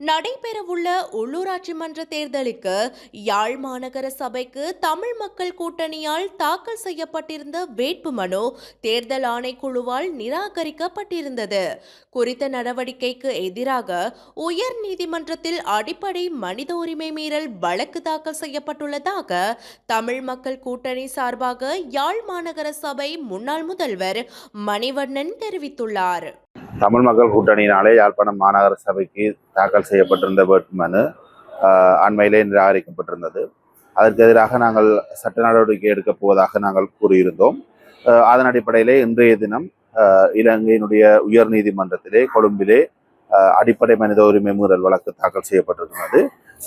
நடைபெறவுள்ள உள்ளூராட்சி மன்ற தேர்தலுக்கு யாழ் மாநகர சபைக்கு தமிழ் மக்கள் கூட்டணியால் தாக்கல் செய்யப்பட்டிருந்த வேட்புமனு தேர்தல் ஆணைக்குழுவால் நிராகரிக்கப்பட்டிருந்தது. குறித்த நடவடிக்கைக்கு எதிராக உயர் நீதிமன்றத்தில் அடிப்படை மனித உரிமை மீறல் வழக்கு தாக்கல் செய்யப்பட்டுள்ளதாக தமிழ் மக்கள் கூட்டணி சார்பாக யாழ் மாநகர சபை முன்னாள் முதல்வர் மணிவண்ணன் தெரிவித்துள்ளார். தமிழ் மக்கள் கூட்டணியினாலே யாழ்ப்பாணம் மாநகர சபைக்கு தாக்கல் செய்யப்பட்டிருந்த வேட்புமனு அண்மையிலே நிராகரிக்கப்பட்டிருந்தது அதற்கு எதிராக நாங்கள் சட்ட நடவடிக்கை எடுக்கப் போவதாக நாங்கள் கூறியிருந்தோம். அதன் அடிப்படையிலே இன்றைய தினம் இலங்கையினுடைய உயர் நீதிமன்றத்திலே கொழும்பிலே அடிப்படை மனித உரிமை மீறல் வழக்கு தாக்கல் செய்யப்பட்டிருக்கிறது.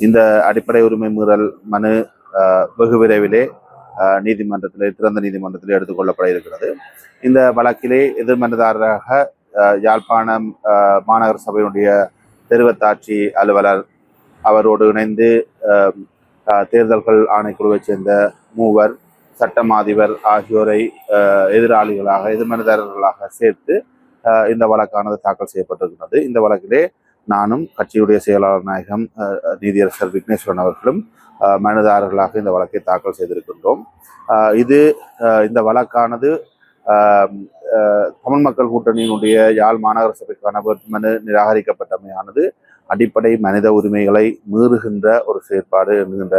இந்த அடிப்படை உரிமை மீறல் மனு வெகு விரைவிலே நீதிமன்றத்திலே திறந்த நீதிமன்றத்திலே எடுத்துக்கொள்ளப்பட இருக்கிறது. இந்த வழக்கிலே எதிர்மனதாரராக யாழ்ப்பாணம் மாநகர சபையினுடைய தெருவத்தாட்சி அலுவலர் அவரோடு இணைந்து தேர்தல்கள் ஆணைக்குழுவைச் சேர்ந்த மூவர் சட்டமாதிபர் ஆகியோரை எதிராளிகளாக எதிர்மனதாரர்களாக சேர்த்து இந்த வழக்கானது தாக்கல் செய்யப்பட்டிருக்கிறது. இந்த வழக்கிலே நானும் கட்சியுடைய செயலாளர் நாயகம் நீதியரசர் விக்னேஸ்வரன் அவர்களும் அஹ், மனுதாரர்களாக இந்த வழக்கை தாக்கல் செய்திருக்கின்றோம். இது இந்த வழக்கானது தமிழ் மக்கள் கூட்டணியினுடைய யாழ் மாநகர சபைக்கான வேட்புமனு நிராகரிக்கப்பட்டமையானது அடிப்படை மனித உரிமைகளை மீறுகின்ற ஒரு செயற்பாடு என்கின்ற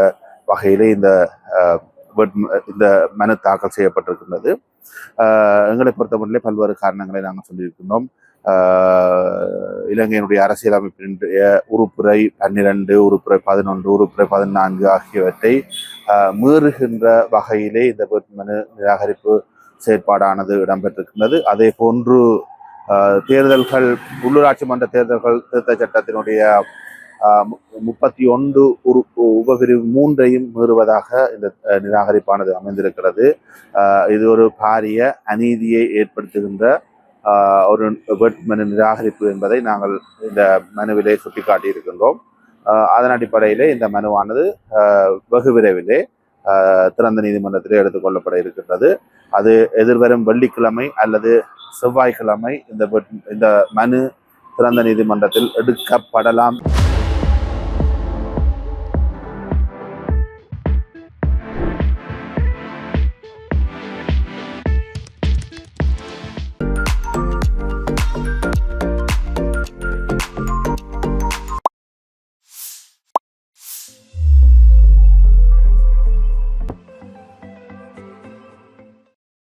வகையிலே இந்த இந்த மனு தாக்கல் செய்யப்பட்டிருக்கின்றது. எங்களை பொறுத்தமட்டிலே பல்வேறு காரணங்களை நாங்கள் சொல்லியிருக்கின்றோம். இலங்கையினுடைய அரசியலமைப்பினுடைய உறுப்புரை பன்னிரண்டு உறுப்புரை பதினொன்று உறுப்புரை பதினான்கு ஆகியவற்றை மீறுகின்ற வகையிலே இந்த வேட்புமனு நிராகரிப்பு செயற்பாடானது இடம்பெற்றிருக்கின்றது. அதே போன்று தேர்தல்கள் உள்ளூராட்சி மன்ற தேர்தல்கள் திருத்த சட்டத்தினுடைய மு- முப்பத்தி ஒன்று உரு உபபிரிவு மூன்றையும் மீறுவதாக இந்த நிராகரிப்பானது அமைந்திருக்கிறது. இது ஒரு பாரிய அநீதியை ஏற்படுத்துகின்ற ஒரு வேட்புமனு நிராகரிப்பு என்பதை நாங்கள் இந்த மனுவிலே சுட்டிக்காட்டியிருக்கின்றோம். அதன் அடிப்படையிலே இந்த மனுவானது வெகு விரைவிலே திறந்த நீதிமன்றத்திலே எடுத்துக்கொள்ளப்பட இருக்கின்றது. அது எதிர்வரும் வெள்ளிக்கிழமை அல்லது செவ்வாய்க்கிழமை இந்த இந்த மனு திறந்த நீதிமன்றத்தில் எடுக்கப்படலாம்.